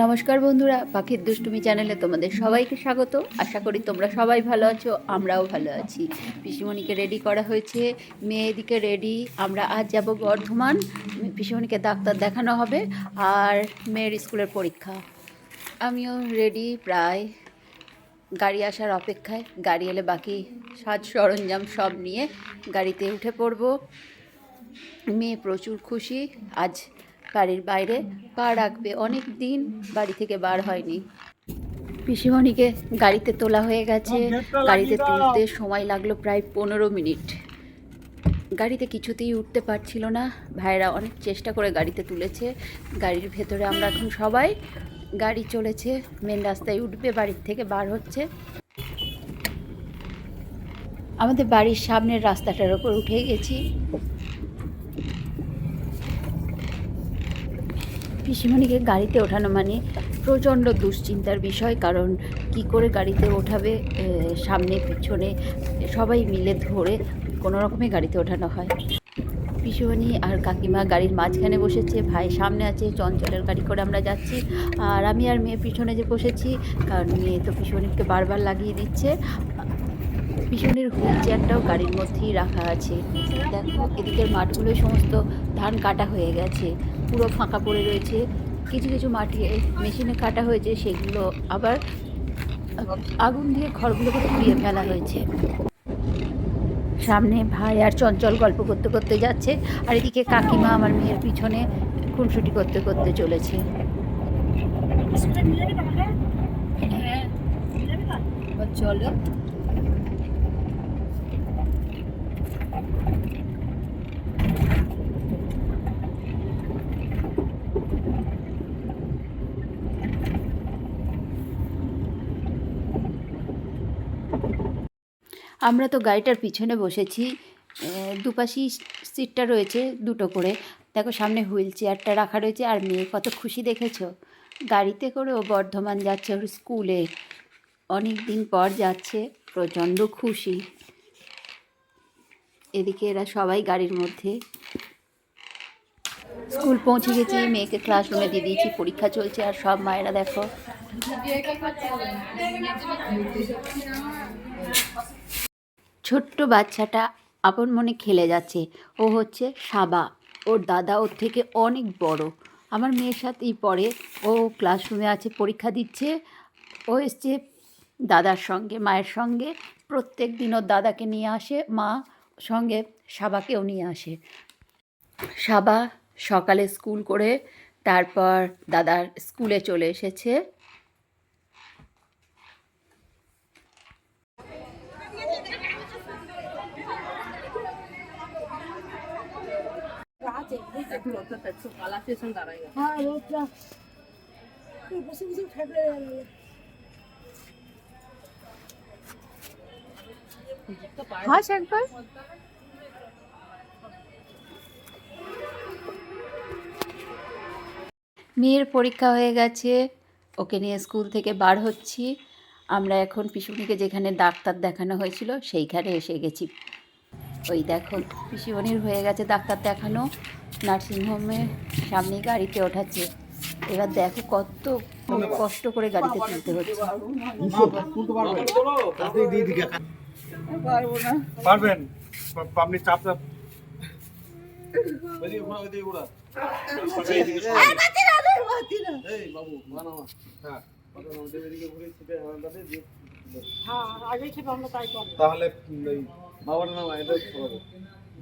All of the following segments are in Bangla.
নমস্কার বন্ধুরা, পাখির দুষ্টুমি চ্যানেলে তোমাদের সবাইকে স্বাগত। আশা করি তোমরা সবাই ভালো আছো, আমরাও ভালো আছি। পিসিমণিকে রেডি করা হয়েছে, মেয়েদিকে রেডি আমরা আজ যাব বর্ধমান। পিসিমণিকে ডাক্তার দেখানো হবে, আর মেয়ের স্কুলের পরীক্ষা। আমিও রেডি প্রায়। গাড়ি আসার অপেক্ষায় গাড়ি এলে বাকি সাজ সরঞ্জাম সব নিয়ে গাড়িতে উঠে পড়ব। মেয়ে প্রচুর খুশি, আজ বাড়ির বাইরে পা রাখবে অনেক দিন, বাড়ি থেকে বার হয়নি। পিসিমণিকে গাড়িতে তোলা হয়ে গেছে, গাড়িতে তুলতে সময় লাগল প্রায় পনেরো মিনিট। গাড়িতে কিছুতেই উঠতে পারছিল না ভাইরা অনেক চেষ্টা করে গাড়িতে তুলেছে, গাড়ির ভেতরে আমরা এখন সবাই গাড়ি চলেছে মেন রাস্তায় উঠবে, বাড়ির থেকে বার হচ্ছে। আমাদের বাড়ির সামনের রাস্তাটার ওপর উঠে গেছি। পিসিমণিকে গাড়িতে ওঠানো মানে প্রচণ্ড দুশ্চিন্তার বিষয়, কারণ কি করে গাড়িতে ওঠাবে সামনে, পিছনে, সবাই মিলে ধরে কোনো রকমে গাড়িতে ওঠানো হয়। পিসিমণি আর কাকিমা গাড়ির মাঝখানে বসেছে, ভাই সামনে আছে, চঞ্চলের গাড়ি করে আমরা যাচ্ছি। আর আমি আর মেয়ে পিছনে যে বসেছি, কারণ মেয়ে তো পিসিমণিকে বারবার লাগিয়ে দিচ্ছে। পিছনের হুইল চেয়ারটাও গাড়ির মধ্যেই রাখা আছে। দেখো, এদিকের মাঠগুলো সমস্ত ধান কাটা হয়ে গেছে, পুরো ফাঁকা পড়ে রয়েছে। কিছু কিছু মাঠে মেশিনে কাটা হয়েছে, সেগুলো আবার আগুন দিয়ে খড়গুলোকে পুড়িয়ে ফেলা হয়েছে। সামনে ভাই আর চঞ্চল গল্প করতে করতে যাচ্ছে। আর এদিকে কাকিমা আমার মেয়ের পিছনে খুনসুটি করতে করতে চলেছে। চলো। আমরা তো গাড়িটার পিছনে বসেছি। এ, দুপাশেই সিটটা রয়েছে দুটো করে। দেখো সামনে হুইল চেয়ারটা রাখা রয়েছে। আর মেয়ে কত খুশি দেখেছ? গাড়িতে করে ও বর্ধমান যাচ্ছে ওর স্কুলে। অনেক দিন পর যাচ্ছে প্রচণ্ড খুশি। এদিকে এরা সবাই গাড়ির মধ্যে। স্কুল পৌঁছে গেছি মেয়েকে ক্লাসরুমে দিয়ে দিয়েছি পরীক্ষা চলছে আর সব মায়েরা দেখো। ছোট্ট বাচ্চাটা আপন মনে খেলে যাচ্ছে। ও হচ্ছে সাবা। ওর দাদা ওর থেকে অনেক বড়। আমার মেয়ের সাথেই পড়ে। ও ক্লাসরুমে আছে, পরীক্ষা দিচ্ছে। ও এসছে দাদার সঙ্গে, মায়ের সঙ্গে। প্রত্যেক দিন ওর দাদাকে নিয়ে আসে, মা সঙ্গে সাবাকেও নিয়ে আসে। সাবা সকালে স্কুল করে, তারপর দাদার স্কুলে চলে এসেছে। हाँ रोड का बस बस फेंकले হাস একবার মেয়ের পরীক্ষা হয়ে গেছে ওকে নিয়ে স্কুল থেকে বার হচ্ছি আমরা এখন পিসুমণিকে যেখানে ডাক্তার দেখানো হয়েছিল সেইখানে এসে গেছি ওই দেখো পিসিমণির হয়ে গেছে ডাক্তার দেখানো নার্সিংহোমে সামনে গাড়িতে ওঠাচ্ছে। এবার দেখো কত কষ্ট করে গাড়িতে তুলতে হচ্ছে। তাহলে বাবার নাম এটা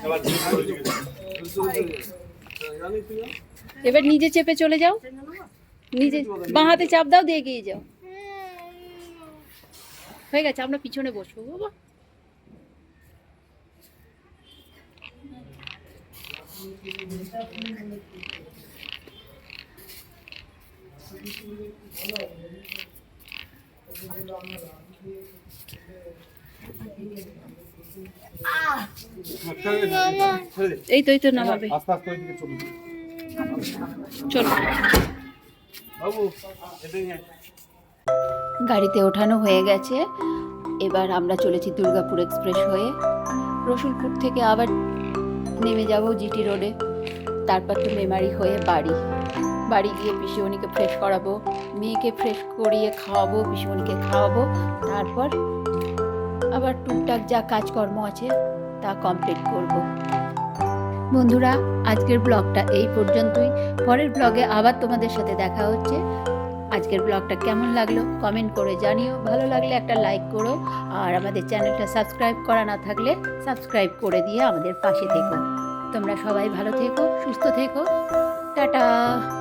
এবার? এবার নিজে চেপে চলে যাও নিজে বাঁ হাতে চাপ দাও দিয়ে এগিয়ে যাও হয়ে গেছে আমরা পিছনে বসবো বাবা হ্যাঁ, ছেড়ে এই তো এই তো নামাবে। আস্তে আস্তে ওইদিকে চলুন। চলো। গাড়িতে ওঠানো হয়ে গেছে। এবার আমরা চলেছি দুর্গাপুর এক্সপ্রেস হয়ে। রসুলপুর থেকে আবার নেমে যাব জিটি রোডে। তারপর তো মেমারি হয়ে বাড়ি। বাড়ি গিয়ে পিসিমণিকে ফ্রেশ করাবো মেয়েকে ফ্রেশ করিয়ে খাওয়াবো পিসিমণিকে খাওয়াবো। তারপর আবার টুকটাক যা কাজকর্ম আছে তা কমপ্লিট করব। বন্ধুরা, আজকের ব্লগটা এই পর্যন্তই। পরের ব্লগে আবার তোমাদের সাথে দেখা হচ্ছে। আজকের ব্লগটা কেমন লাগল কমেন্ট করে জানিও। ভালো লাগলে একটা লাইক করো। আর আমাদের চ্যানেলটা সাবস্ক্রাইব করা না থাকলে সাবস্ক্রাইব করে দিয়ে আমাদের পাশে থেকো। তোমরা সবাই ভালো থেকো, সুস্থ থেকো। টাটা!